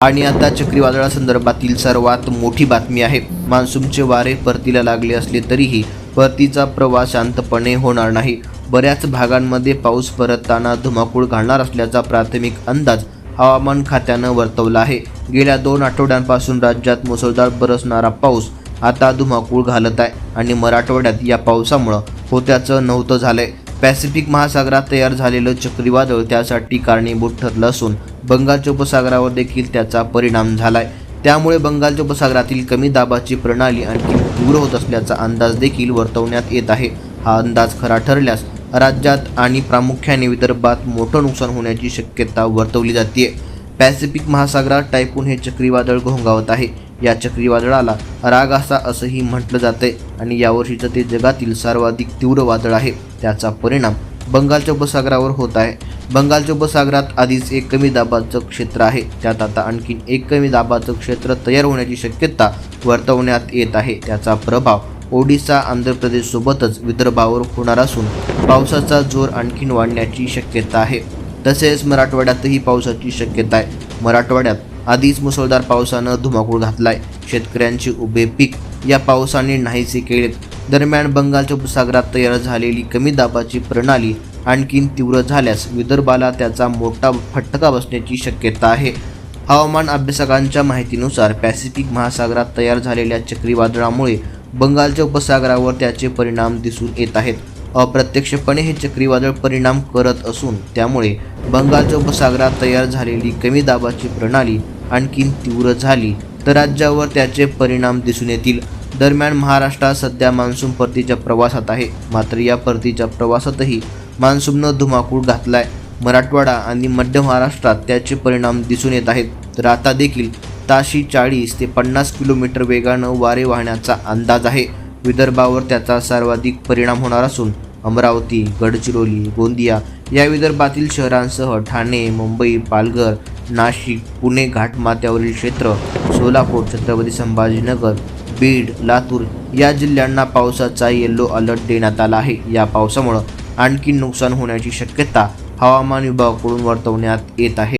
आणि आता चक्रीवादळासंदर्भातील सर्वात मोठी बातमी आहे. मान्सूनचे वारे परतीला लागले असले तरीही परतीचा प्रवास शांतपणे होणार नाही. बऱ्याच भागांमध्ये पाऊस परतताना धुमाकूळ घालणार असल्याचा प्राथमिक अंदाज हवामान खात्यानं वर्तवला आहे. गेल्या दोन आठवड्यांपासून राज्यात मुसळधार बरसणारा पाऊस आता धुमाकूळ घालत आहे आणि मराठवाड्यात या पावसामुळं होत्याचं नव्हतं झालंय. पॅसिफिक महासागरात तयार झालेलं चक्रीवादळ त्यासाठी कारणीभूत ठरलं असून बंगालच्या उपसागरावर देखील त्याचा परिणाम झालाय. त्यामुळे बंगालच्या उपसागरातील कमी दाबाची प्रणाली आणखी तीव्र होत असल्याचा अंदाज देखील वर्तवण्यात येत आहे. हा अंदाज खरा ठरल्यास राज्यात आणि प्रामुख्याने विदर्भात मोठं नुकसान होण्याची शक्यता वर्तवली जाते पॅसिफिक महासागरात टायपून हे चक्रीवादळ घोंगावत आहे. या चक्रीवादळाला रागासा असंही म्हटलं जातंय आणि यावर्षीचं ते जगातील सर्वाधिक तीव्र वादळ आहे. त्याचा परिणाम बंगालच्या उपसागरावर होत आहे. बंगालच्या उपसागरात आधीच एक कमी दाबाचं क्षेत्र आहे. त्यात आता आणखीन एक कमी दाबाचं क्षेत्र तयार होण्याची शक्यता वर्तवण्यात येत आहे. त्याचा प्रभाव ओडिसा आंध्र प्रदेशसोबतच विदर्भावर होणार असून पावसाचा जोर आणखीन वाढण्याची शक्यता आहे. तसेच मराठवाड्यातही पावसाची शक्यता आहे. मराठवाड्यात आधीच मुसळधार पावसानं धुमाकूळ घातलाय. शेतकऱ्यांचे उभे पीक या पावसाने नाहीसे केलेत. दरम्यान बंगालच्या उपसागरात तयार झालेली कमी दाबाची प्रणाली आणखीन तीव्र झाल्यास विदर्भाला त्याचा मोठा फटका बसण्याची शक्यता आहे. हवामान अभ्यासकांच्या माहितीनुसार पॅसिफिक महासागरात तयार झालेल्या चक्रीवादळामुळे बंगालच्या उपसागरावर त्याचे परिणाम दिसून येत आहेत. अप्रत्यक्षपणे हे चक्रीवादळ परिणाम करत असून त्यामुळे बंगालच्या उपसागरात तयार झालेली कमी दाबाची प्रणाली आणखीन तीव्र झाली तर राज्यावर त्याचे परिणाम दिसून येतील. दरम्यान महाराष्ट्रात सध्या मान्सून परतीच्या प्रवासात आहे. मात्र या परतीच्या प्रवासातही मान्सूननं धुमाकूळ घातलाय. मराठवाडा आणि मध्य महाराष्ट्रात त्याचे परिणाम दिसून येत आहेत. तर आता देखील ताशी चाळीस ते पन्नास किलोमीटर वेगानं वारे वाहण्याचा अंदाज आहे. विदर्भावर त्याचा सर्वाधिक परिणाम होणार असून अमरावती गडचिरोली गोंदिया या विदर्भातील शहरांसह ठाणे मुंबई पालघर नाशिक पुणे घाटमाथ्यावरील क्षेत्र सोलापूर छत्रपती संभाजीनगर बीड लातूर या जिल्ह्यांना पावसाचा येल्लो अलर्ट देण्यात आला आहे. या पावसामुळं आणखी नुकसान होण्याची शक्यता हवामान विभागाकडून वर्तवण्यात येत आहे.